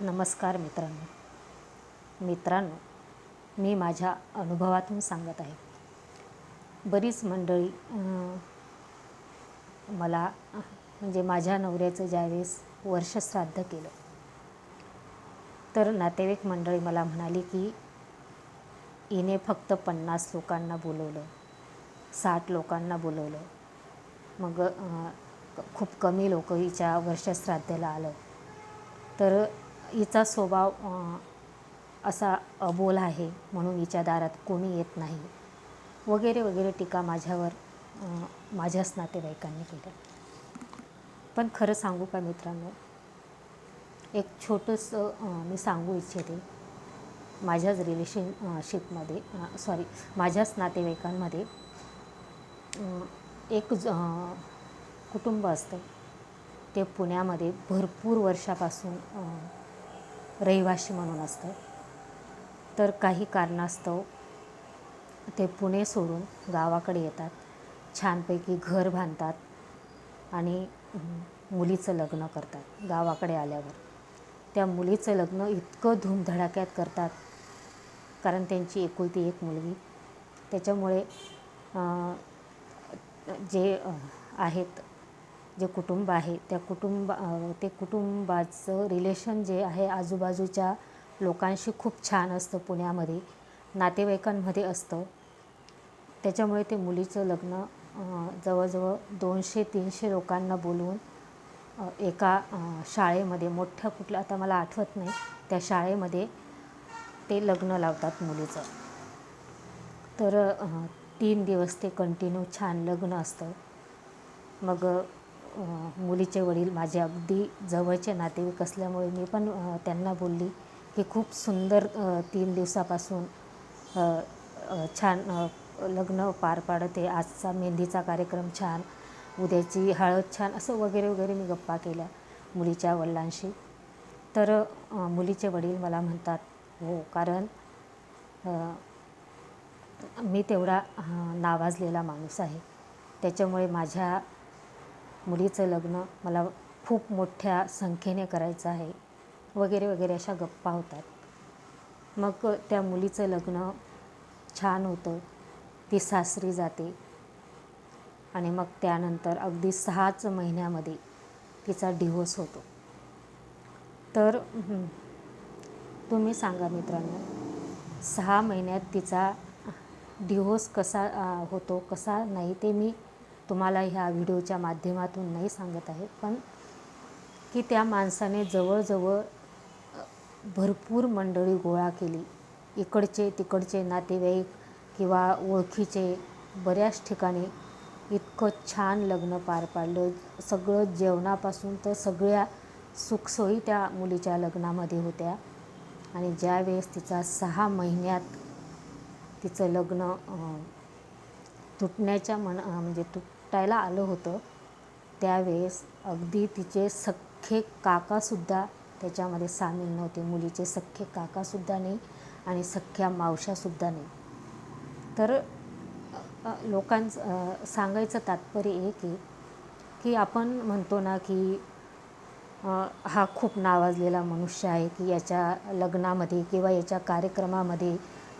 नमस्कार मित्रांनो. मित्रांनो मी माझ्या अनुभवातून सांगत आहे. बरीच मंडळी मला म्हणजे माझ्या नवऱ्याचं ज्यावेळेस वर्षश्राद्ध केलं तर नातेवाईक मंडळी मला म्हणाली की हिने फक्त पन्नास लोकांना बोलवलं साठ लोकांना बोलवलं. मग खूप कमी लोक हिच्या वर्षश्राद्धेला आलं. तर हिचा स्वभाव असा अबोल आहे म्हणून हिच्या दारात कोणी येत नाही. वगैरे वगैरे टीका माझ्यावर माझ्याच नातेवाईकांनी केल्या. पण खरं सांगू का मित्रांनो? एक छोटंसं मी सांगू इच्छिते. माझ्याच रिलेशनशिपमध्ये सॉरी माझ्याच नातेवाईकांमध्ये एक ज- कुटुंब असतं. ते पुण्यामध्ये भरपूर वर्षापासून रहिवाशी म्हणून असतं. तर काही कारणास्तव ते पुणे सोडून गावाकडे येतात. छानपैकी घर बांधतात आणि मुलीचं लग्न करतात गावाकडे आल्यावर. त्या मुलीचं लग्न इतकं धूमधडाक्यात करतात. कारण त्यांची एकुलती एक मुलगी. त्याच्यामुळे जे आहेत जे कुटुंब आहे त्या कुटुंब ते कुटुंबाचं रिलेशन जे आहे आजूबाजूच्या लोकांशी खूप छान असतं पुण्यामध्ये नातेवाईकांमध्ये असतं. त्याच्यामुळे ते मुलीचं लग्न जवळजवळ दोनशे तीनशे लोकांना बोलवून एका शाळेमध्ये मोठ्या कुठल्या आता मला आठवत नाही त्या शाळेमध्ये ते लग्न लावतात मुलीचं. तर तीन दिवस ते कंटिन्यू छान लग्न असतं. मग मुलीचे वडील माझे अगदी जवळचे नातेवाईक असल्यामुळे मी पण त्यांना बोलली की खूप सुंदर तीन दिवसापासून छान लग्न पार पाडत आहे आजचा मेहंदीचा कार्यक्रम छान उद्याची हळद छान असं वगैरे वगैरे मी गप्पा केल्या मुलीच्या वडिलांशी. तर मुलीचे वडील मला म्हणतात हो कारण मी तेवढा नावाजलेला माणूस आहे. त्याच्यामुळे माझ्या मुलीचं लग्न मला खूप मोठ्या संख्येने करायचं आहे वगैरे वगैरे अशा गप्पा होतात. मग त्या मुलीचं लग्न छान होतं ती सासरी जाते आणि मग त्यानंतर अगदी सहाच महिन्यामध्ये तिचा डिव्होर्स होतो. तर तुम्ही सांगा मित्रांनो सहा महिन्यात तिचा डिव्होर्स कसा होतो कसा नाही ते मी तुम्हाला ह्या व्हिडिओच्या माध्यमातून नाही सांगत आहे पण की त्या माणसाने जवळजवळ भरपूर मंडळी गोळा केली. इकडचे तिकडचे नातेवाईक किंवा ओळखीचे बऱ्याच ठिकाणी इतकं छान लग्न पार पाडलं. सगळं जेवणापासून तर सगळ्या सुखसोयी त्या मुलीच्या लग्नामध्ये होत्या. आणि ज्यावेळेस तिचा सहा महिन्यात तिचं लग्न तुटण्याच्या मन म्हणजे तुट भेटायला आलं होतं. त्यावेळेस अगदी तिचे सख्खे काकासुद्धा त्याच्यामध्ये सामील नव्हते. मुलीचे सख्खे काकासुद्धा नाही आणि सख्ख्या मावशासुद्धा नाही. तर लोकांचं सांगायचं तात्पर्य एक आहे की आपण म्हणतो ना की हा खूप नावाजलेला मनुष्य आहे की याच्या लग्नामध्ये किंवा याच्या कार्यक्रमामध्ये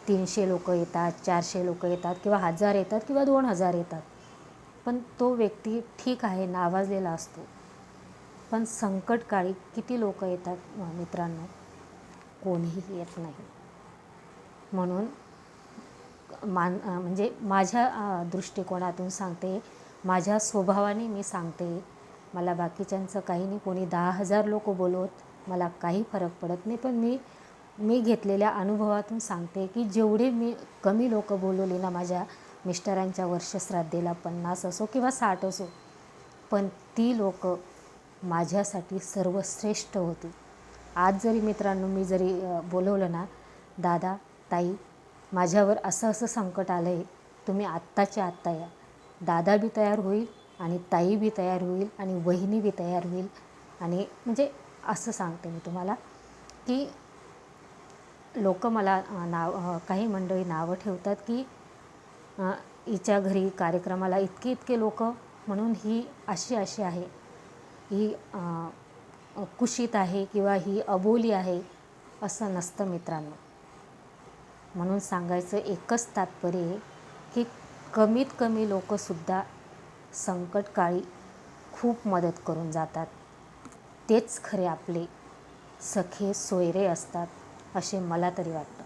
तीनशे लोक येतात चारशे लोक येतात किंवा हजार येतात किंवा दोन हजार येतात. पण तो व्यक्ती ठीक आहे नावाजलेला असतो. पण संकटकाळी किती लोक येतात मित्रांनो? कोणीही येत नाही. म्हणून मान म्हणजे माझ्या दृष्टिकोनातून सांगते माझ्या स्वभावाने मी सांगते मला बाकीच्यांचं काही नाही कोणी दहा हजार लोक बोलवत मला काही फरक पडत नाही पण मी मी घेतलेल्या अनुभवातून सांगते की जेवढे मी कमी लोक बोलवले ना माझ्या मिस्टरांच्या वर्षश्राद्धेला पन्नास असो किंवा साठ असो पण ती लोक माझ्यासाठी सर्वश्रेष्ठ होती. आज जरी मित्रांनो मी जरी बोलवलं ना दादा ताई माझ्यावर असं असं संकट आलं आहे तुम्ही आत्ताच्या आत्ता या. दादा बी तयार होईल आणि ताई बी तयार होईल आणि वहिनी बी तयार होईल. आणि म्हणजे असं सांगते मी तुम्हाला की लोक मला नाव काही मंडळी नावं ठेवतात की हिच्या घरी कार्यक्रमाला इतके इतके लोक म्हणून ही अशी अशी आहे. ही कुशीत आहे किंवा ही अबोली आहे असं नसतं मित्रांनो. म्हणून सांगायचं एकच तात्पर्य की कमीत कमी लोकंसुद्धा संकटकाळी खूप मदत करून जातात. तेच खरे आपले सखे सोयरे असतात असे मला तरी वाटतं.